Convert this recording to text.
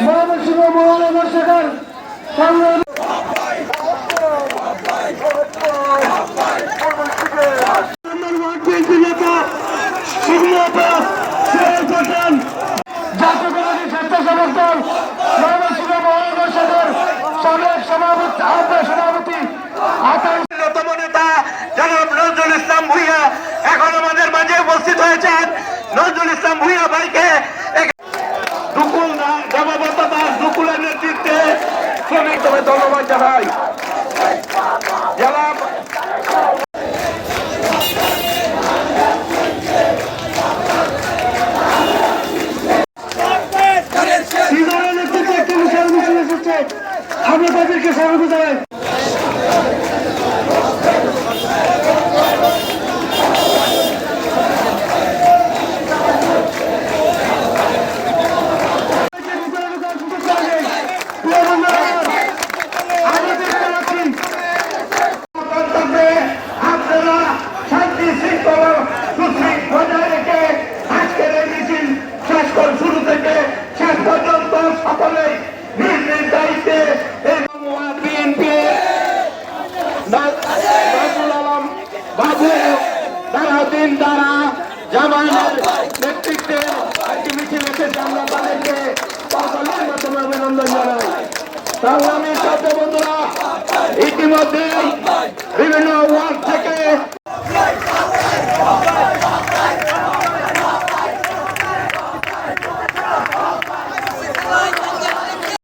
মহানসিংহ মহানগর শাখার সংগ্রামী নেতা নেতৃত্বে শ্রমিক দলের ধন্যবাদ জানাই। জেলা আমরা তাদেরকে স্বাগত জানাই। বাবু দিন দ্বারা জামানের নেতৃত্বে একটি মিছিল এসেছে। আমরা তাদেরকে অভিনন্দন জানাই। তাহলে আমি বন্ধুরা ইতিমধ্যে বিভিন্ন